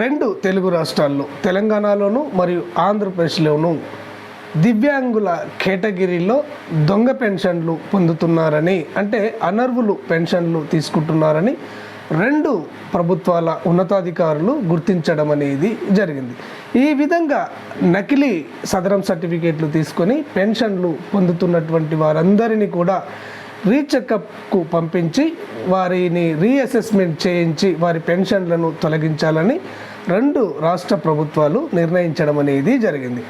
రెండు తెలుగు రాష్ట్రాల్లో తెలంగాణలోను మరియు ఆంధ్రప్రదేశ్లోను దివ్యాంగుల కేటగిరీలో దొంగ పెన్షన్లు పొందుతున్నారని అంటే అనర్వులు పెన్షన్లు తీసుకుంటున్నారని రెండు ప్రభుత్వాల ఉన్నతాధికారులు గుర్తించడం అనేది జరిగింది. ఈ విధంగా నకిలీ సదరం సర్టిఫికేట్లు తీసుకొని పెన్షన్లు పొందుతున్నటువంటి వారందరినీ కూడా రీచెకప్కు పంపించి వారిని రీఅసెస్మెంట్ చేయించి వారి పెన్షన్లను తొలగించాలని రెండు రాష్ట్ర ప్రభుత్వాలు నిర్ణయించడం అనేది జరిగింది.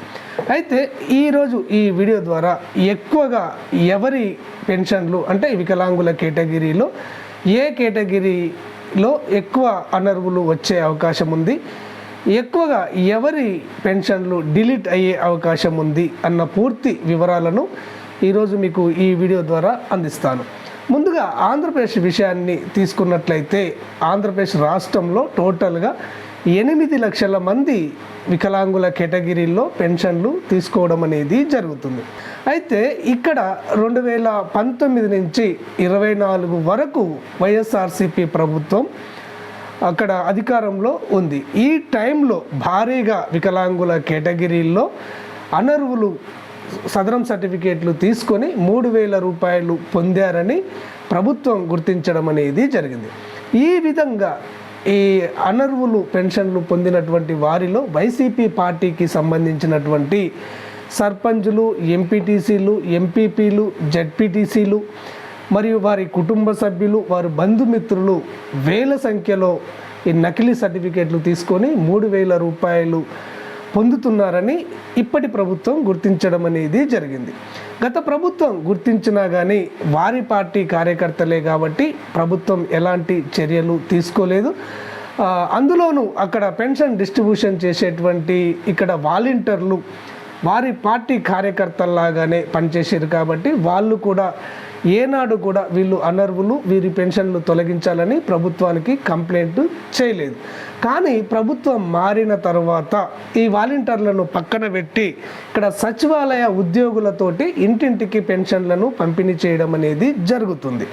అయితే ఈరోజు ఈ వీడియో ద్వారా ఎక్కువగా ఎవరి పెన్షన్లు అంటే వికలాంగుల కేటగిరీలో ఏ కేటగిరీలో ఎక్కువ అనర్వులు వచ్చే అవకాశం ఉంది ఎక్కువగా ఎవరి పెన్షన్లు డిలీట్ అయ్యే అవకాశం ఉంది అన్న పూర్తి వివరాలను ఈరోజు మీకు ఈ వీడియో ద్వారా అందిస్తాను. ముందుగా ఆంధ్రప్రదేశ్ విషయాన్ని తీసుకున్నట్లయితే ఆంధ్రప్రదేశ్ రాష్ట్రంలో టోటల్గా ఎనిమిది లక్షల మంది వికలాంగుల కేటగిరీల్లో పెన్షన్లు తీసుకోవడం అనేది జరుగుతుంది. అయితే ఇక్కడ రెండు వేల పంతొమ్మిది నుంచి ఇరవై నాలుగు వరకు వైఎస్ఆర్సిపి ప్రభుత్వం అక్కడ అధికారంలో ఉంది. ఈ టైంలో భారీగా వికలాంగుల కేటగిరీల్లో అనర్వులు సదరం సర్టిఫికేట్లు తీసుకొని మూడు వేల రూపాయలు పొందారని ప్రభుత్వం గుర్తించడం అనేది జరిగింది. ఈ విధంగా ఈ అనర్వులు పెన్షన్లు పొందినటువంటి వారిలో వైసీపీ పార్టీకి సంబంధించినటువంటి సర్పంచులు ఎంపీటీసీలు ఎంపీపీలు జడ్పీటీసీలు మరియు వారి కుటుంబ సభ్యులు వారి బంధుమిత్రులు వేల సంఖ్యలో ఈ నకిలీ సర్టిఫికేట్లు తీసుకొని మూడు వేల రూపాయలు పొందుతున్నారని ఇప్పటి ప్రభుత్వం గుర్తించడం అనేది జరిగింది. గత ప్రభుత్వం గుర్తించినా కానీ వారి పార్టీ కార్యకర్తలే కాబట్టి ప్రభుత్వం ఎలాంటి చర్యలు తీసుకోలేదు. అందులోనూ అక్కడ పెన్షన్ డిస్ట్రిబ్యూషన్ చేసేటువంటి ఇక్కడ వాలంటీర్లు వారి పార్టీ కార్యకర్తల్లాగానే పనిచేసారు కాబట్టి వాళ్ళు కూడా ఏనాడు కూడా వీళ్ళు అనర్వులు వీరి పెన్షన్లు తొలగించాలని ప్రభుత్వానికి కంప్లైంట్ చేయలేదు. కానీ ప్రభుత్వం మారిన తర్వాత ఈ వాలంటీర్లను పక్కన పెట్టి ఇక్కడ సచివాలయ ఉద్యోగులతోటి ఇంటింటికి పెన్షన్లను పంపిణీ చేయడం అనేది జరుగుతుంది.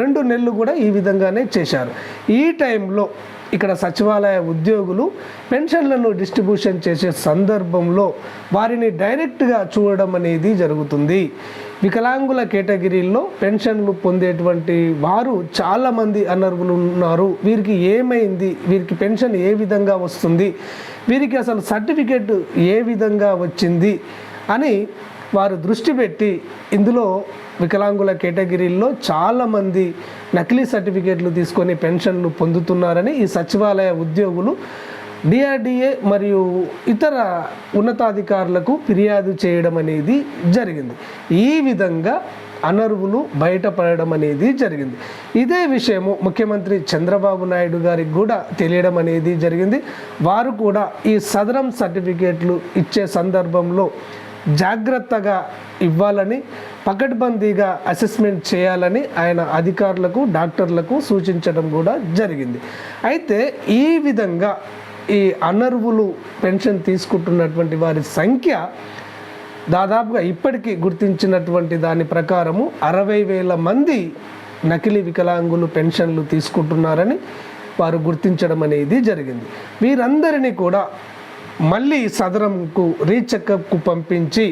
రెండు నెలలు కూడా ఈ విధంగానే చేశారు. ఈ టైంలో ఇక్కడ సచివాలయ ఉద్యోగులు పెన్షన్లను డిస్ట్రిబ్యూషన్ చేసే సందర్భంలో వారిని డైరెక్ట్గా చూడడం అనేది జరుగుతుంది. వికలాంగుల కేటగిరీల్లో పెన్షన్లు పొందేటువంటి వారు చాలామంది అనర్హులు ఉన్నారు. వీరికి ఏమైంది? వీరికి పెన్షన్ ఏ విధంగా వస్తుంది? వీరికి అసలు సర్టిఫికేట్ ఏ విధంగా వచ్చింది? అని వారు దృష్టి పెట్టి ఇందులో వికలాంగుల కేటగిరీల్లో చాలామంది నకిలీ సర్టిఫికేట్లు తీసుకొని పెన్షన్లు పొందుతున్నారని ఈ సచివాలయ ఉద్యోగులు డిఆర్డిఏ మరియు ఇతర ఉన్నతాధికారులకు ఫిర్యాదు చేయడం అనేది జరిగింది. ఈ విధంగా అనర్వులు బయటపడడం అనేది జరిగింది. ఇదే విషయము ముఖ్యమంత్రి చంద్రబాబు నాయుడు గారికి కూడా తెలియడం అనేది జరిగింది. వారు కూడా ఈ సదరం సర్టిఫికేట్లు ఇచ్చే సందర్భంలో జాగ్రత్తగా ఇవ్వాలని పకడ్బందీగా అసెస్మెంట్ చేయాలని ఆయన అధికారులకు డాక్టర్లకు సూచించడం కూడా జరిగింది. అయితే ఈ విధంగా ఈ అనర్వులు పెన్షన్ తీసుకుంటున్నటువంటి వారి సంఖ్య దాదాపుగా ఇప్పటికీ గుర్తించినటువంటి దాని ప్రకారము అరవై వేల మంది నకిలీ వికలాంగులు పెన్షన్లు తీసుకుంటున్నారని వారు గుర్తించడం అనేది జరిగింది. వీరందరినీ కూడా మళ్ళీ సదరంకు రీచెకప్కు పంపించి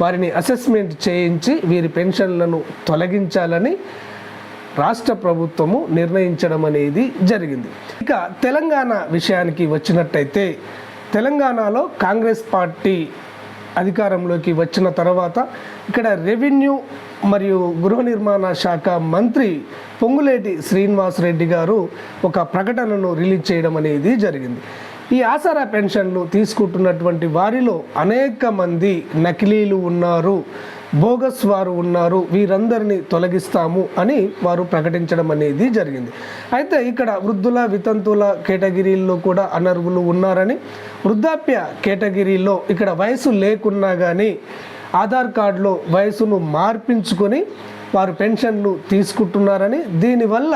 వారిని అసెస్మెంట్ చేయించి వీరి పెన్షన్లను తొలగించాలని రాష్ట్ర ప్రభుత్వము నిర్ణయించడం అనేది జరిగింది. ఇక తెలంగాణ విషయానికి వచ్చినట్టయితే తెలంగాణలో కాంగ్రెస్ పార్టీ అధికారంలోకి వచ్చిన తర్వాత ఇక్కడ రెవెన్యూ మరియు గృహ నిర్మాణ శాఖ మంత్రి పొంగులేటి శ్రీనివాస్ రెడ్డి గారు ఒక ప్రకటనను రిలీజ్ చేయడం అనేది జరిగింది. ఈ ఆసరా పెన్షన్లు తీసుకుంటున్నటువంటి వారిలో అనేక మంది నకిలీలు ఉన్నారు బోగస్ వారు ఉన్నారు వీరందరినీ తొలగిస్తాము అని వారు ప్రకటించడం అనేది జరిగింది. అయితే ఇక్కడ వృద్ధుల వితంతుల కేటగిరీల్లో కూడా అనర్హులు ఉన్నారని వృద్ధాప్య కేటగిరీలో ఇక్కడ వయసు లేకున్నా కానీ ఆధార్ కార్డులో వయసును మార్పించుకొని వారు పెన్షన్లు తీసుకుంటున్నారని దీనివల్ల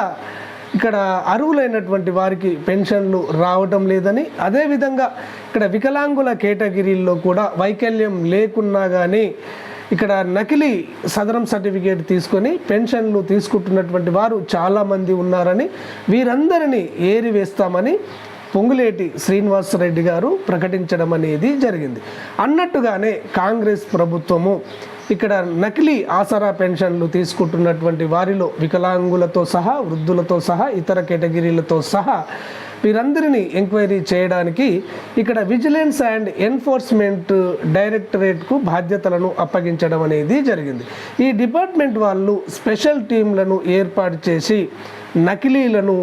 ఇక్కడ అర్హులైనటువంటి వారికి పెన్షన్లు రావటం లేదని అదేవిధంగా ఇక్కడ వికలాంగుల కేటగిరీల్లో కూడా వైకల్యం లేకున్నా కానీ ఇక్కడ నకిలీ సదరం సర్టిఫికేట్ తీసుకొని పెన్షన్లు తీసుకుంటున్నటువంటి వారు చాలామంది ఉన్నారని వీరందరినీ ఏరివేస్తామని పొంగులేటి శ్రీనివాసరెడ్డి గారు ప్రకటించడం అనేది జరిగింది. అన్నట్టుగానే కాంగ్రెస్ ప్రభుత్వము ఇక్కడ నకిలీ ఆసరా పెన్షన్లు తీసుకుంటున్నటువంటి వారిలో వికలాంగులతో సహా వృద్ధులతో సహా ఇతర కేటగిరీలతో సహా వీరందరినీ ఎంక్వైరీ చేయడానికి ఇక్కడ విజిలెన్స్ అండ్ ఎన్ఫోర్స్మెంట్ డైరెక్టరేట్కు బాధ్యతలను అప్పగించడం అనేది జరిగింది. ఈ డిపార్ట్మెంట్ వాళ్ళు స్పెషల్ టీంలను ఏర్పాటు చేసి నకిలీలను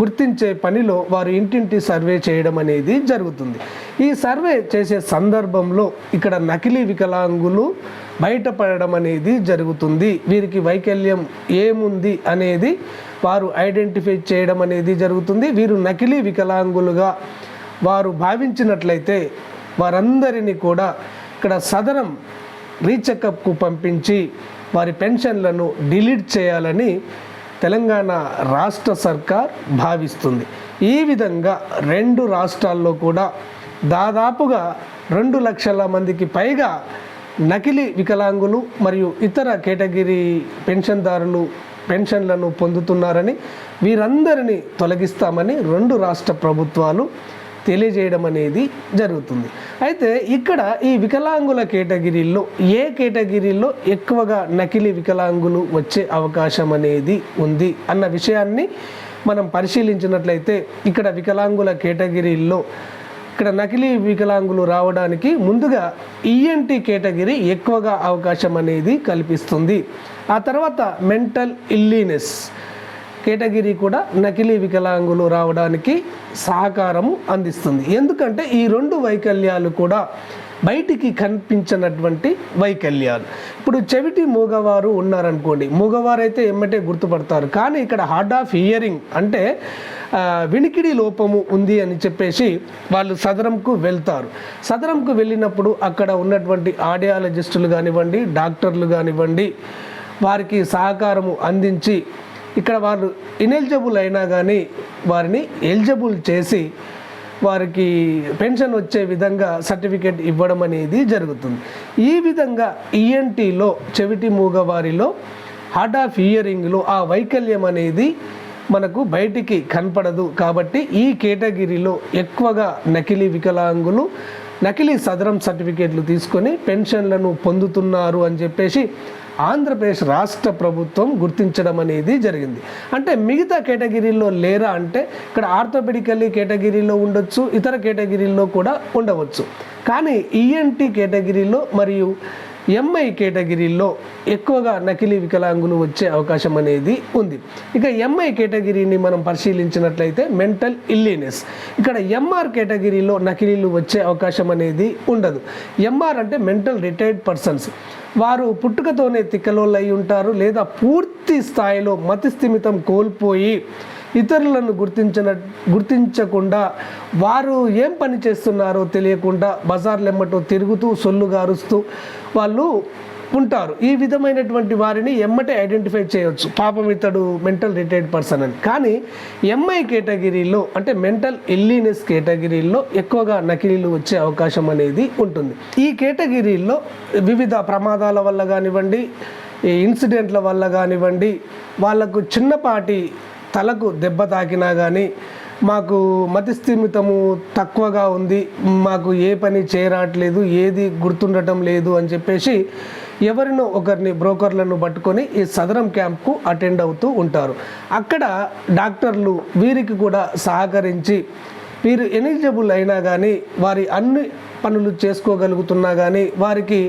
గుర్తించే పనిలో వారు ఇంటింటి సర్వే చేయడం అనేది జరుగుతుంది. ఈ సర్వే చేసే సందర్భంలో ఇక్కడ నకిలీ వికలాంగులు బయటపడడం అనేది జరుగుతుంది. వీరికి వైకల్యం ఏముంది అనేది వారు ఐడెంటిఫై చేయడం అనేది జరుగుతుంది. వీరు నకిలీ వికలాంగులుగా వారు భావించినట్లయితే వారందరినీ కూడా ఇక్కడ సదరం రీచెకప్కు పంపించి వారి పెన్షన్లను డిలీట్ చేయాలని తెలంగాణ రాష్ట్ర సర్కార్ భావిస్తుంది. ఈ విధంగా రెండు రాష్ట్రాల్లో కూడా దాదాపుగా రెండు లక్షల మందికి పైగా నకిలీ వికలాంగులు మరియు ఇతర కేటగిరీ పెన్షన్దారులు పెన్షన్లను పొందుతున్నారని వీరందరినీ తొలగిస్తామని రెండు రాష్ట్ర ప్రభుత్వాలు తెలియజేయడం అనేది జరుగుతుంది. అయితే ఇక్కడ ఈ వికలాంగుల కేటగిరీల్లో ఏ కేటగిరీలో ఎక్కువగా నకిలీ వికలాంగులు వచ్చే అవకాశం అనేది ఉంది అన్న విషయాన్ని మనం పరిశీలించినట్లయితే ఇక్కడ వికలాంగుల కేటగిరీల్లో ఇక్కడ నకిలీ వికలాంగులు రావడానికి ముందుగా ఈఎన్టీ కేటగిరీ ఎక్కువగా అవకాశం అనేది కల్పిస్తుంది. ఆ తర్వాత మెంటల్ ఇల్లీనెస్ కేటగిరీ కూడా నకిలీ వికలాంగులు రావడానికి సహకారం అందిస్తుంది. ఎందుకంటే ఈ రెండు వైకల్యాలు కూడా బయటికి కనిపించినటువంటి వైకల్యాలు. ఇప్పుడు చెవిటి మూగవారు ఉన్నారనుకోండి మూగవారు అయితే ఎమ్మటే గుర్తుపడతారు. కానీ ఇక్కడ హార్డ్ ఆఫ్ హియరింగ్ అంటే వినికిడి లోపము ఉంది అని చెప్పేసి వాళ్ళు సదరంకు వెళ్తారు. సదరంకు వెళ్ళినప్పుడు అక్కడ ఉన్నటువంటి ఆడియాలజిస్టులు కానివ్వండి డాక్టర్లు కానివ్వండి వారికి సహకారము అందించి ఇక్కడ వారు ఇనెలిజిబుల్ అయినా కానీ వారిని ఎలిజిబుల్ చేసి వారికి పెన్షన్ వచ్చే విధంగా సర్టిఫికేట్ ఇవ్వడం అనేది జరుగుతుంది. ఈ విధంగా ఈఎన్టీలో చెవిటి మూగవారిలో హార్ట్ హార్డ్ ఆఫ్ హియరింగ్లో ఆ వైకల్యం అనేది మనకు బయటికి కనపడదు. కాబట్టి ఈ కేటగిరీలో ఎక్కువగా నకిలీ వికలాంగులు నకిలీ సదరం సర్టిఫికేట్లు తీసుకొని పెన్షన్లను పొందుతున్నారు అని చెప్పేసి ఆంధ్రప్రదేశ్ రాష్ట్ర ప్రభుత్వం గుర్తించడం అనేది జరిగింది. అంటే మిగతా కేటగిరీల్లో లేరా అంటే ఇక్కడ ఆర్థోపెడికల్లీ కేటగిరీలో ఉండొచ్చు ఇతర కేటగిరీల్లో కూడా ఉండవచ్చు. కానీ ఈఎన్టీ కేటగిరీలో మరియు ఎంఐ కేటగిరీలో ఎక్కువగా నకిలీ వికలాంగులు వచ్చే అవకాశం అనేది ఉంది. ఇక ఎంఐ కేటగిరీని మనం పరిశీలించినట్లయితే మెంటల్ ఇల్లీనెస్. ఇక్కడ ఎంఆర్ కేటగిరీలో నకిలీలు వచ్చే అవకాశం అనేది ఉండదు. ఎంఆర్ అంటే మెంటల్ రిటైర్డ్ పర్సన్స్. వారు పుట్టుకతోనే తిక్కలోళ్ళు అయి ఉంటారు లేదా పూర్తి స్థాయిలో మతిస్థిమితం కోల్పోయి ఇతరులను గుర్తించిన గుర్తించకుండా వారు ఏం పని చేస్తున్నారో తెలియకుండా బజార్లెమ్మటో తిరుగుతూ సొల్లుగా అరుస్తూ వాళ్ళు ఉంటారు. ఈ విధమైనటువంటి వారిని ఎమ్మటే ఐడెంటిఫై చేయవచ్చు పాపం ఇతడు మెంటల్ రిటైర్డ్ పర్సన్ అని. కానీ ఎంఐ కేటగిరీలో అంటే మెంటల్ ఇల్లీనెస్ కేటగిరీలో ఎక్కువగా నకిలీలు వచ్చే అవకాశం అనేది ఉంటుంది. ఈ కేటగిరీలో వివిధ ప్రమాదాల వల్ల కానివ్వండి ఈ ఇన్సిడెంట్ల వల్ల కానివ్వండి వాళ్ళకు చిన్నపాటి తలకు దెబ్బ తాకినా కానీ మాకు మతిస్థిమితము తక్కువగా ఉంది. మాకు ఏ పని చేయరాట్లేదు ఏది గుర్తుండటం లేదు అని చెప్పేసి ఎవరినో ఒకరిని బ్రోకర్లను పట్టుకొని ఈ సదరం క్యాంప్కు అటెండ్ అవుతూ ఉంటారు. అక్కడ డాక్టర్లు వీరికి కూడా సహకరించి వీరు ఎలిజిబుల్ అయినా కానీ వారి అన్ని పనులు చేసుకోగలుగుతున్నా కానీ వారికి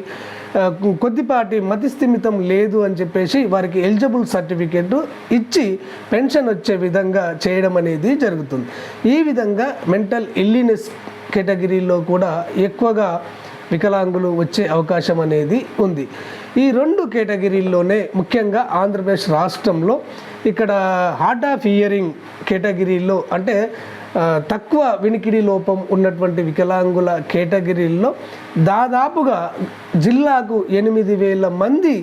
కొద్దిపాటి మతిస్థిమితం లేదు అని చెప్పేసి వారికి ఎలిజిబుల్ సర్టిఫికేట్ ఇచ్చి పెన్షన్ వచ్చే విధంగా చేయడం అనేది జరుగుతుంది. ఈ విధంగా మెంటల్ ఇల్లీనెస్ కేటగిరీలో కూడా ఎక్కువగా వికలాంగులు వచ్చే అవకాశం అనేది ఉంది. ఈ రెండు కేటగిరీల్లోనే ముఖ్యంగా ఆంధ్రప్రదేశ్ రాష్ట్రంలో ఇక్కడ హార్ట్ ఆఫ్ హియరింగ్ కేటగిరీలో అంటే తక్కువ వినికిడి లోపం ఉన్నటువంటి వికలాంగుల కేటగిరీల్లో దాదాపుగా జిల్లాకు ఎనిమిది వేల మంది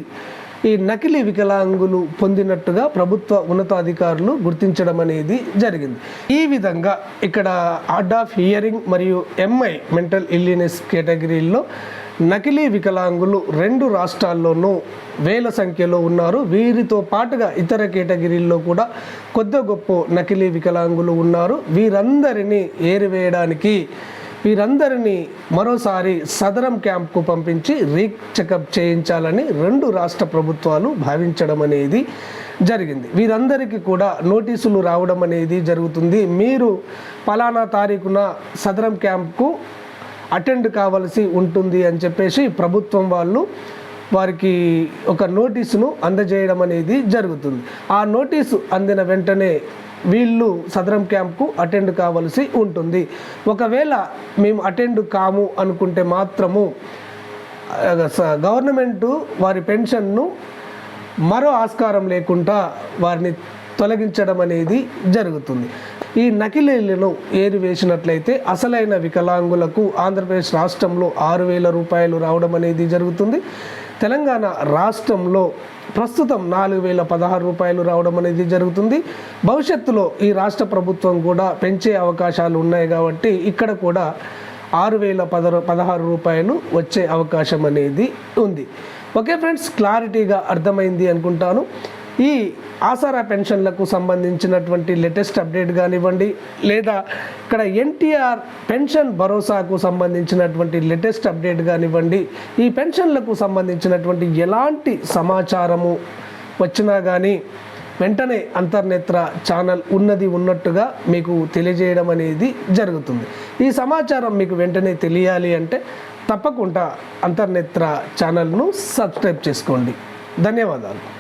ఈ నకిలీ వికలాంగులు పొందినట్టుగా ప్రభుత్వ ఉన్నతాధికారులు గుర్తించడం అనేది జరిగింది. ఈ విధంగా ఇక్కడ హార్డ్ ఆఫ్ హియరింగ్ మరియు ఎంఐ మెంటల్ ఇల్లీనెస్ కేటగిరీల్లో నకిలీ వికలాంగులు రెండు రాష్ట్రాల్లోనూ వేల సంఖ్యలో ఉన్నారు. వీరితో పాటుగా ఇతర కేటగిరీల్లో కూడా కొద్ది గొప్ప నకిలీ వికలాంగులు ఉన్నారు. వీరందరినీ ఏరివేయడానికి వీరందరినీ మరోసారి సదరం క్యాంప్కు పంపించి రీక్ చెకప్ చేయించాలని రెండు రాష్ట్ర ప్రభుత్వాలు భావించడం అనేది జరిగింది. వీరందరికీ కూడా నోటీసులు రావడం అనేది జరుగుతుంది. మీరు పలానా తారీఖున సదరం క్యాంప్కు అటెండ్ కావాల్సి ఉంటుంది అని చెప్పేసి ప్రభుత్వం వాళ్ళు వారికి ఒక నోటీసును అందజేయడం అనేది జరుగుతుంది. ఆ నోటీసు అందిన వెంటనే వీళ్ళు సదరం క్యాంప్కు అటెండ్ కావలసి ఉంటుంది. ఒకవేళ మేము అటెండ్ కాము అనుకుంటే మాత్రము స- గవర్నమెంటు వారి పెన్షన్ను మరో ఆస్కారం లేకుండా వారిని తొలగించడం అనేది జరుగుతుంది. ఈ నకిలీలను ఏరివేసినట్లయితే అసలైన వికలాంగులకు ఆంధ్రప్రదేశ్ రాష్ట్రంలో ఆరు వేల రూపాయలు రావడం అనేది జరుగుతుంది. తెలంగాణ రాష్ట్రంలో ప్రస్తుతం నాలుగు వేల పదహారు రూపాయలు రావడం అనేది జరుగుతుంది. భవిష్యత్తులో ఈ రాష్ట్ర ప్రభుత్వం కూడా పెంచే అవకాశాలు ఉన్నాయి కాబట్టి ఇక్కడ కూడా ఆరు వేల పద పదహారు రూపాయలు వచ్చే అవకాశం అనేది ఉంది. ఓకే ఫ్రెండ్స్ క్లారిటీగా అర్థమైంది అనుకుంటాను. ఈ ఆసారా పెన్షన్లకు సంబంధించినటువంటి లేటెస్ట్ అప్డేట్ కానివ్వండి లేదా ఇక్కడ ఎన్టీఆర్ పెన్షన్ భరోసాకు సంబంధించినటువంటి లేటెస్ట్ అప్డేట్ కానివ్వండి ఈ పెన్షన్లకు సంబంధించినటువంటి ఎలాంటి సమాచారము వచ్చినా కానీ వెంటనే అంతర్నేత్ర ఛానల్ ఉన్నది ఉన్నట్టుగా మీకు తెలియజేయడం అనేది జరుగుతుంది. ఈ సమాచారం మీకు వెంటనే తెలియాలి అంటే తప్పకుండా అంతర్నేత్ర ఛానల్ను సబ్స్క్రైబ్ చేసుకోండి. ధన్యవాదాలు.